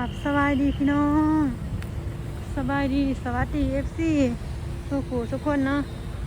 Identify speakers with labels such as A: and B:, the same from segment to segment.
A: กับสบายดีพี่น้อง สบายดีสวัสดีเอฟซีทุกผู้ทุกคนเนาะ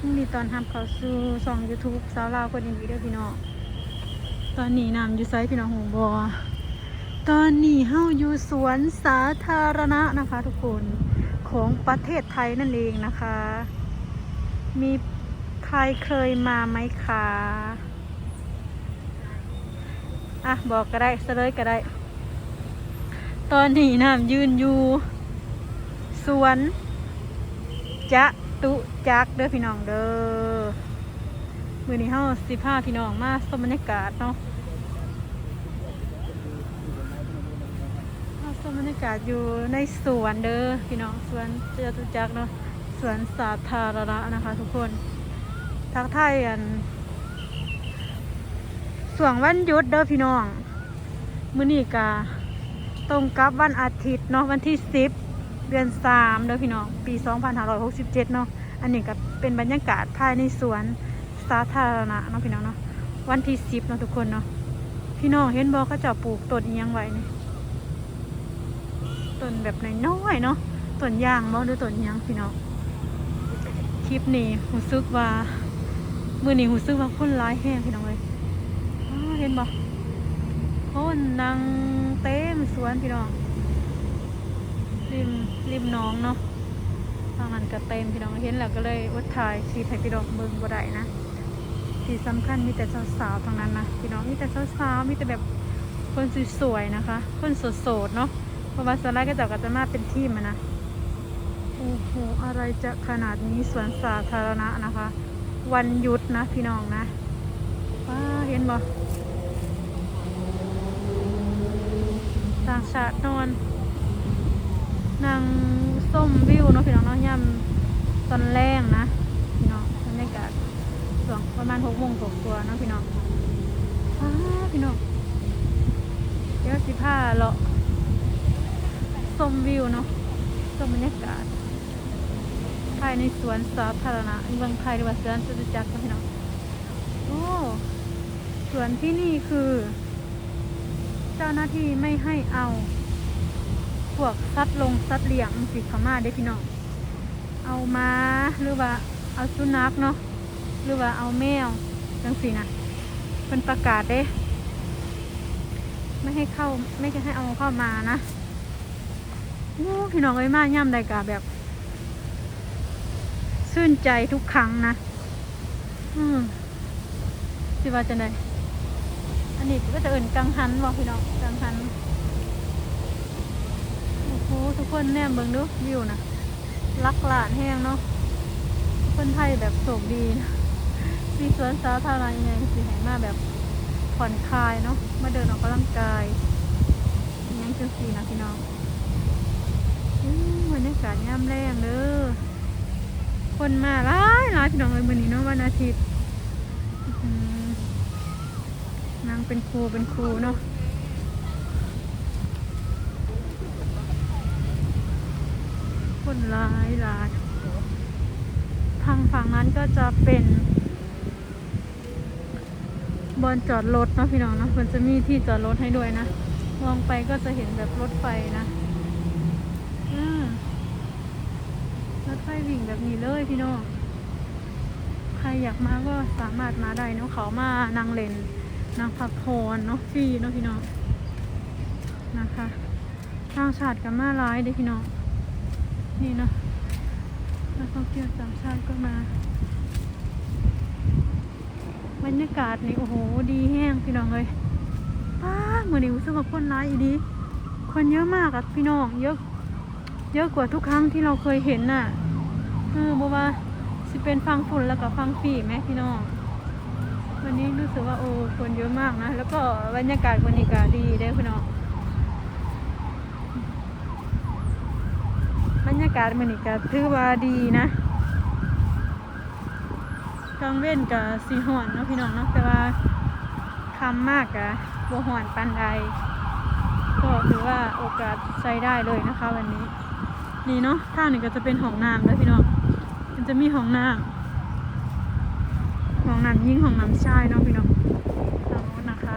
A: ยินดีตอนทำเขาสู่ช่อง YouTube สาวลาวคนดีเด้อพี่น้องตอนนี้นำอยู่ไซพี่น้องหงบอตอนนี้เฮาอยู่สวนสาธารณะนะคะ ทุกคนของประเทศไทยนั่นเองนะคะ มีใครเคยมาไหมคะอะบอกก็ได้เสลยก็ได้ ตอนนี้น้ำยืนอยู่สวนจะตุจักเด้อพี่น้องเด้อมือนี้เฮาสิพาพี่น้องมาชมบรรยากาศเนาะมาชมบรรยากาศอยู่ในสวนเด้อพี่น้องสวนจะตุจักเนาะสวนสาธารณะนะคะ ทุกคนทักทายอันส่วงวันยุดเด้อพี่น้อง มือนี้กา ตรงกับวันอาทิตย์เนาะวันที่ 10 เดือน3เด้อพี่น้องปี 2567 เนาะอันนี้ก็เป็นบรรยากาศภายในสวนสาธารณะเนาะพี่น้องเนาะวันที่ 10เนาะทุกคนเนาะพี่น้องเห็นบ่เขาเจะปลูกต้นอิหยังไว้นี่ต้นแบบน้อยๆเนาะต้นยางบ่หรือต้นอิหยังพี่น้องคลิปนี้รู้สึกว่า มื้อนี้รู้สึกว่าคนร้ายแห้งพี่น้องเลยเห็นบ่ คนนั่งเต็มสวนพี่น้องริมริมน้องเนาะทางนั้นก็เต็มพี่น้องเห็นแล้วก็เลยวัดถ่ายคลิปให้พี่น้องเบิ่งบ่ได้นะที่สำคัญมีแต่สาวๆทางนั้นนะพี่น้องมีแต่สาวๆมีแต่แบบคนสวยๆนะคะ คนโสดๆเนาะเพราะว่าสวนไร่ก็จะก็จะมาเป็นทีมนะโอ้โหอะไรจะขนาดนี้สวนสาธารณะนะคะ วันหยุดนะพี่น้องนะว้าเห็นบ่ ต่างชาตินอนนางส้มวิวเนาะพี่น้องเนาะย่ำตอนแรงนะพี่น้องบรรยากาศช่วงประมาณหกโมงกว่าๆเนาะพี่น้องอ้าพี่น้องเดี๋ยวสิผ้าเลาะส้มวิวเนาะส้มบรรยากาศภายในสวนสาธารณะเมืองไทยหรือว่าสวนจตุจักรเนพี่น้องโอ้สวนที่นี่คือาหน้าที่ไม่ให้เอาพวกสัตว์ลงสัตว์เลี้ยงสิขามาได้พี่น้องเอามาหรือว่าเอาสุนัขเนาะหรือว่าเอาแมวจังสีนะเป็นประกาศเด้ ไม่ให้เข้าไม่ให้เอาเข้ามานะพี่น้องเอ้ยมาย่ำใดกาแบบชื่นใจทุกครั้งนะ อืมสิว่าจะได อันนี้ก็จะเอิ่นกังหันบอกพี่น้องกังหันโอ้โหทุกคนแนมเบิ่งดูวิวนะลักหลานแห้งเนาะคนไทยแบบโชคดีนะมีสวนสาธารณะยังไงสิให้มาแบบผ่อนคลายเนาะมาเดินออกกำลังกายยังจังสีนะพี่น้องอู้บรรยากาศยามแรงเด้อคนมาหลายหลายพี่น้องเลยมื้อนี้เนาะวันอาทิตย์ นางเป็นครูเป็นครูเนาะคนร้ายหลายทางฝั่งนั้นก็จะเป็นบอนจอดรถเนาะพี่น้องเนาะมันจะมีที่จอดรถให้ด้วยนะ มองไปก็จะเห็นแบบรถไฟนะรถไฟวิ่งแบบนี้เลยพี่น้อง ใครอยากมาก็สามารถมาได้เนาะเขามานางเลน นางพักพรเนาะฟรีเนาะพี่น้องนะคะทางชาติกับมาร้ายเด้พี่น้องนี่เนาะนักท่องเที่ยวต่างชาติก็มาบรรยากาศนี่โอ้โหดีแห้งพี่น้องเลยป้าเหมือนนี้รู้สึกว่าคนร้ายอีดี คนเยอะมากอะพี่น้องเยอะ เยอะกว่าทุกครั้งที่เราเคยเห็นน่ะเออบอกว่าสิเป็นฟังฝุ่นแล้วก็ฟังฝีไหมพี่น้อง วันนี้รู้สึกว่าโอ้คนเยอะมากนะ แล้วก็บรรยากาศบรรยากาศดีเด้อพี่น้องบรรยากาศมันนี่ก็ถือว่าดีนะกลางเว้นกับสีหอนเนาะพี่น้องเนาะแต่ว่าคำมากกะบัวหอนปันใดก็ถือว่าโอกาสใช้ได้เลยนะคะ วันนี้ นี่เนาะท่างนี้ก็จะเป็นห้องน้ำแล้วพี่น้องมันจะมีห้องน้ำ ของน้ำยิ่งของน้ำชายเนาะพี่น้องทางโน้นนะคะ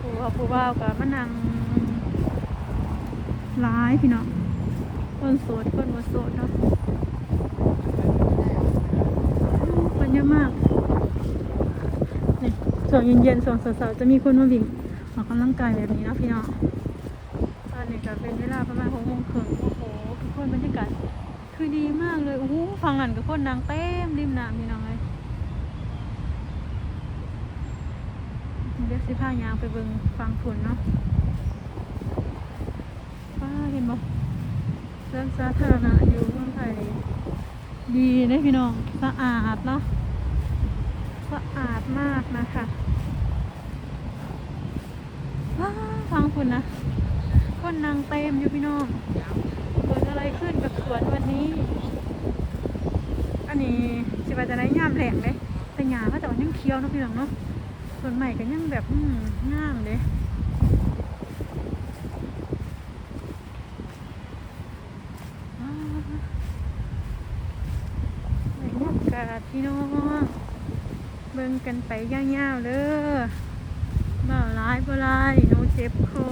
A: ปูว่าปูว่าวกับมะนังร้ายพี่น้องคนโสดคนบ่โสดเนาะคนเยอะมากนี่ช่วงเย็นๆช่วงสาวๆจะมีคนมาวิ่งออกกำลังกายแบบนี้เนาะพี่น้องตอนนี้ก็เป็นเวลาประมาณหกโมงครึ่ง หฟังอันกับคนนางเต็มริมน้ำพี่น้องเลยเดี๋ยวสิพายางไปเบิ่งฟังผุนเนาะป้าเห็นบ่เรื่องสาธารณะอยู่เมืองไทยดีเลยพี่น้องสะอาดเนาะสะอาดมากนะคะว้าฟังผุนนะคนนางเต็มอยู่พี่น้องเกิดอะไรขึ้นกับสวนวันนี้ นนี้สิว่าจะได้ยามแหลงเลยแต่หญ้าก็จะว่ายังเคี้ยวเนาะพี่น้องเนาะส่วนใหม่ก็ยังแบบอืมงามเลยว้ากาศพี่น้องเบิ่งกันไปยาวๆเด้อบ่าวร้ายบ่ร้ายหนูเจ็บคอ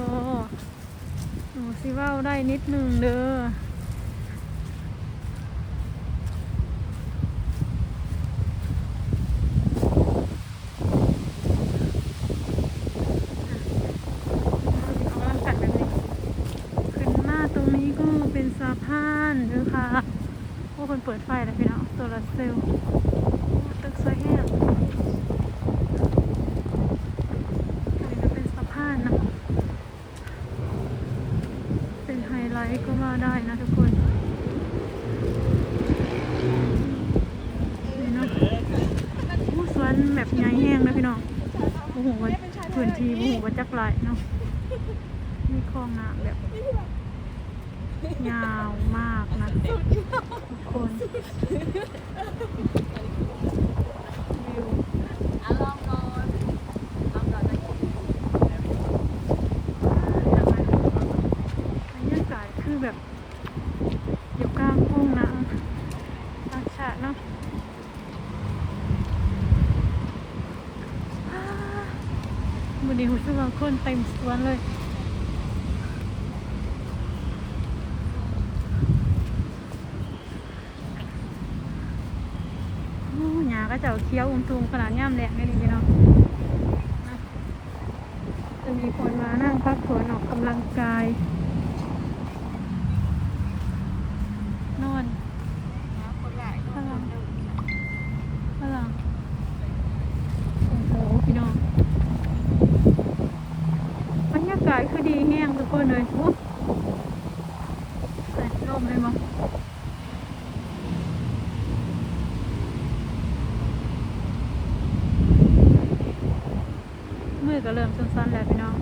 A: หนูสิเว้าได้นิดหนึ่งเด้อ เอาลังกัดแบบนี้ขึ้นมาตรงนี้ก็เป็นสะพานเด้อค่ะโอ้คนเปิดไฟแล้วพี่น้องโซลาร์เซลล์โอ้ตึกสวยแห้งอันนี้ก็เป็นสะพานนะ เป็นไฮไลท์ ก็มาได้นะทุกคนนี่เนาะผู้สวนแบบใหญ่แห้งนะพี่น้องโอ้โหว่าพื้นที่โอ้โหว่าจักไรเนาะมีคลองน้ำแบบยาวมากนะทุกคนวิว
B: อะลองก่อนลองก่อนนะ
A: บรรยากาศคือแบบ อยู่กลางทุ่งนาธรรมชาติเนาะอ้า วันนี้หูสึกว่าคนเต็มสวนเลยโอ้หญ้าก็จะเคี้ยวอุ้มทุมขนาดย่ำแหลกเลยพี่น้องนะจะมีคนมานั่งพักผ่อนออกกำลังกาย นอน
B: คนหลาย
A: ฝรั่งฝรั่งโอ้โหพี่น้องบรรยากาศคือดีแห้งทุกคนเลยโอ้ใส่ลมเลยมั้งมื อก็เริ่มสั้นๆแล้วพี่น้อง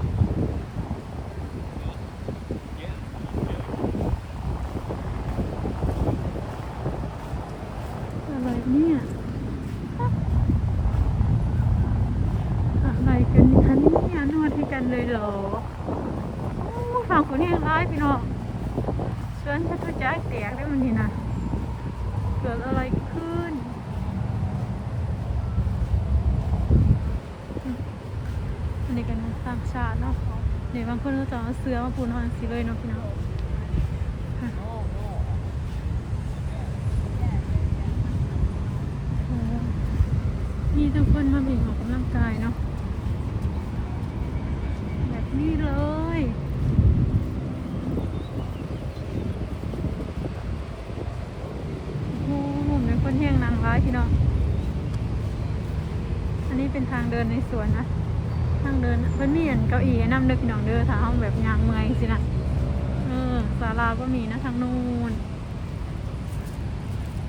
A: อะไรเนี่ยอะไรกันคะเนี่ยนวดให้กันเลยเหรอฝั่งคนนี้ร้ายพี่น้องชวนชัตุจักแตกได้มันนี่นะเกิดอะไรขึ้นอืมอั นนี้กันต่างชาติเนาะเดี๋ยวบางคนก็จะเอาเสื้อมาปูนอนสิเลยเนาะพี่น้องค่ะโอ้มีทุกคนมาบิ่งออกกำลังกายเนาะแบบนี้เลยโอ้โหเป็นคนแห้งนางร้ายพี่น้องอันนี้เป็นทางเดินในสวนนะ ทางเดินมันมีอันเก้าอี้ให้นั่งเด้อพี่น้องเด้อถ้าห้องแบบยางเมือยสินะเออศาลาก็มีนะทางนู้น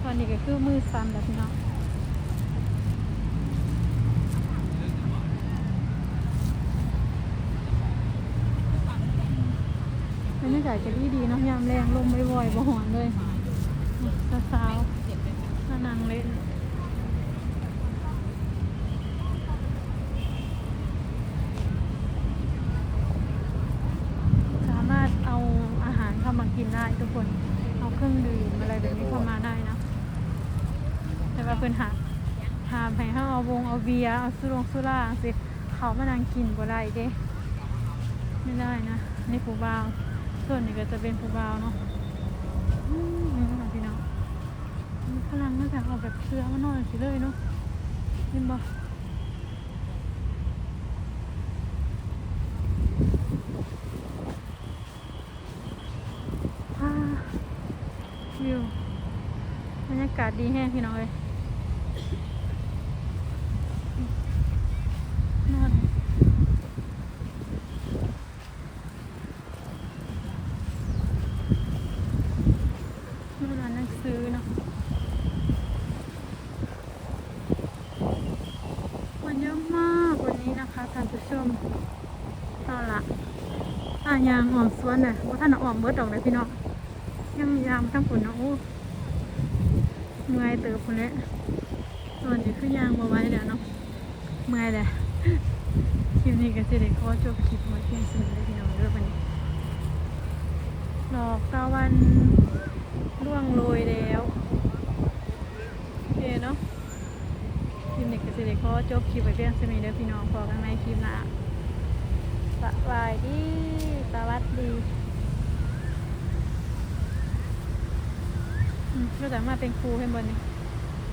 A: ตอนนี้ก็คือมือสั่นแบบพี่น้องบรรยากาศจะดีดีเนาะยามแรงลมบ่อยๆบ่หอนเลยสาวๆมานั่งเล่นสามารถเอาอาหารเข้ามากินได้ทุกคน เอาเครื่องดื่มอะไรแบบนี้เข้ามาได้นะ แต่ว่าเพิ่นหาหามให้เฮา เบียร์เอาสุรงสุราสิเขามานั่งกินบ่ได้เด้ไม่ได้นะในผู้บ่าว ส่วนนี้ก็จะเป็นผู้บ่าวเนาะนี่ค่ะพี่น้องพลังมาจากออกแบบเสื้อมานอนสิเลยเนาะเห็นบ่วิวบรรยากาศดีแห้งพี่น้องเลยนอนนอนอ่านหนังสือเนาะมันเยอะมากวันนี้นะคะ ท่านผู้ชมเอาละอายางหอมสวนน่ะว่าท่านออมเบิดดอกเลยพี่น้องยังยามทั้งฝนเนาะโอ้เมื่อยเติบคนล้วส่วนนี้คือยางมาไว้แล้วเนาะเมื่อยเลยคลิปนี้ก็สิได้ขอจบคลิปไว้เพียงเท่านี้เลยพี่น้องเด้องวันนี้ดอกตะวันร่วงโรยแล้วโอเคเนาะ คลิปนี้ก็สิได้ขอจบคลิปไว้เพียงเท่านี้เด้อพี่น้องพอกันในคลิปหน้าสบายดีสวัสดีอืมก็สามาเป็นครูให้บนนี้